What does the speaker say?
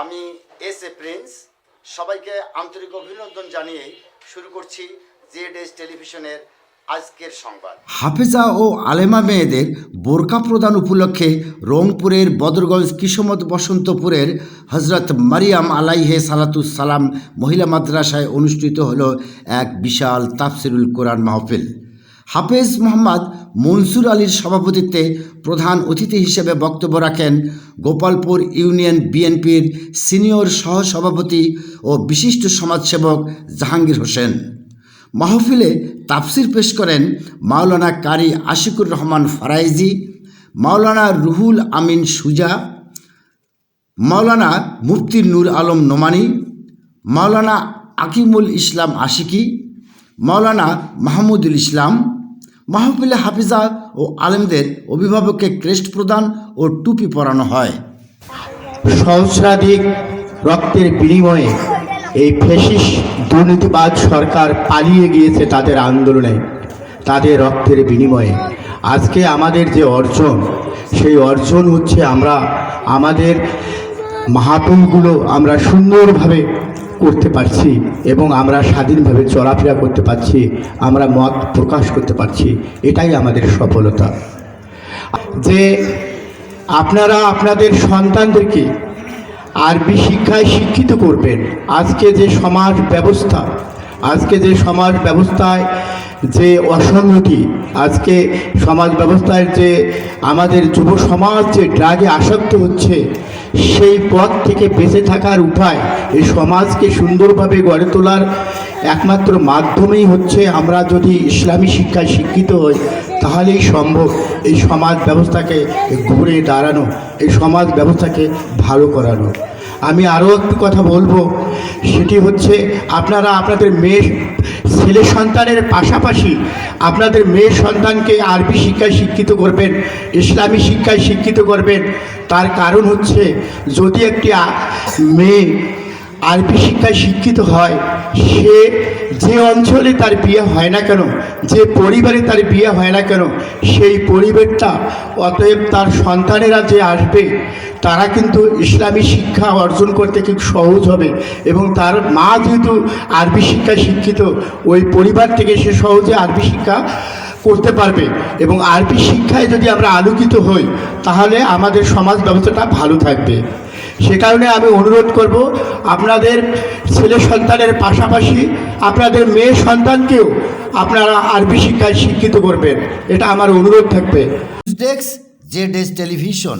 আমি S A Prince. সবাইকে আন্তরিক অভিনন্দন জানিয়ে শুরু করছি জেড এস টেলিভিশনের আজকের সংবাদ। হাফেজা ও আলেমা মেয়েদের বোরকা প্রদান উপলক্ষে রংপুরের বদরগঞ্জ কিসমত বসন্তপুরের হজরত মারিয়াম আলাইহে সালাম মহিলা মাদ্রাসায় অনুষ্ঠিত হল এক বিশাল তাফসিরুল কোরআন মাহফিল। হাফেজ মোহাম্মদ মনসুর আলীর সভাপতিত্বে প্রধান অতিথি হিসেবে বক্তব্য রাখেন গোপালপুর ইউনিয়ন বিএনপির সিনিয়র সহসভাপতি ও বিশিষ্ট সমাজসেবক জাহাঙ্গীর হোসেন। মাহফিলে তাফসির পেশ করেন মাওলানা কারি আশিকুর রহমান ফারাইজি, মাওলানা রুহুল আমিন সুজা, মাওলানা মুফতি নূর আলম নোমানি, মাওলানা আকিমুল ইসলাম আশিকি, মাওলানা মাহমুদুল ইসলাম মাহফিলে হাফিজা ও আলেমদের অভিভাবককে ক্রেস্ট প্রদান ও টুপি পরানো হয়। সহস্রাধিক রক্তের বিনিময়ে এই ফেসিস দুর্নীতিবাদ সরকার পালিয়ে গিয়েছে তাদের আন্দোলনে, তাদের রক্তের বিনিময়ে। আজকে আমাদের যে অর্জন, সেই অর্জন হচ্ছে আমরা, আমাদের মাহাতুলগুলো আমরা সুন্দরভাবে করতে পারছি এবং আমরা স্বাধীনভাবে চলাফেরা করতে পারছি, আমরা মত প্রকাশ করতে পারছি, এটাই আমাদের সফলতা। যে আপনারা আপনাদের সন্তানদেরকে আরবি শিক্ষায় শিক্ষিত করবেন, আজকে যে সমাজ ব্যবস্থা, আজকে যে সমাজ ব্যবস্থায় যে অসঙ্গতি আজকে সমাজ ব্যবস্থায় যে আমাদের যুব সমাজ যে ড্রাগে আসক্ত হচ্ছে, সেই পথ থেকে বেঁচে থাকার উপায় এই সমাজকে সুন্দরভাবে গড়ে তোলার একমাত্র মাধ্যমেই হচ্ছে আমরা যদি ইসলামী শিক্ষায় শিক্ষিত হই, তাহলেই সম্ভব এই সমাজ ব্যবস্থাকে ঘুরে দাঁড়ানো, এই সমাজ ব্যবস্থাকে ভালো করানো। আমি আরও একটু কথা বলব, সেটি হচ্ছে আপনারা আপনাদের মেয়ে ছেলে সন্তানের পাশাপাশি আপনাদের মেয়ে সন্তানকে আরবি শিক্ষায় শিক্ষিত করবেন, ইসলামী শিক্ষায় শিক্ষিত করবেন। তার কারণ হচ্ছে, যদি একটি মেয়ে আরবি শিক্ষায় শিক্ষিত হয়। সে যে অঞ্চলে তার বিয়ে হয় না কেন, যে পরিবারে তার বিয়ে হয় না কেন, সেই পরিবারটা অতএব তার সন্তানেরা যে আসবে, তারা কিন্তু ইসলামী শিক্ষা অর্জন করতে খুব সহজ হবে এবং তার মা যেহেতু আরবি শিক্ষায় শিক্ষিত, ওই পরিবার থেকে সে সহজে আরবি শিক্ষা করতে পারবে এবং আরবি শিক্ষায় যদি আমরা আলোকিত হই, তাহলে আমাদের সমাজ ব্যবস্থাটা ভালো থাকবে। সে কারণে আমি অনুরোধ করব, আপনাদের ছেলে সন্তানের পাশাপাশি আপনাদের মেয়ে সন্তানকেও আপনারা আরবি শিক্ষায় শিক্ষিত করবেন। এটা আমার অনুরোধ থাকবে। Desk television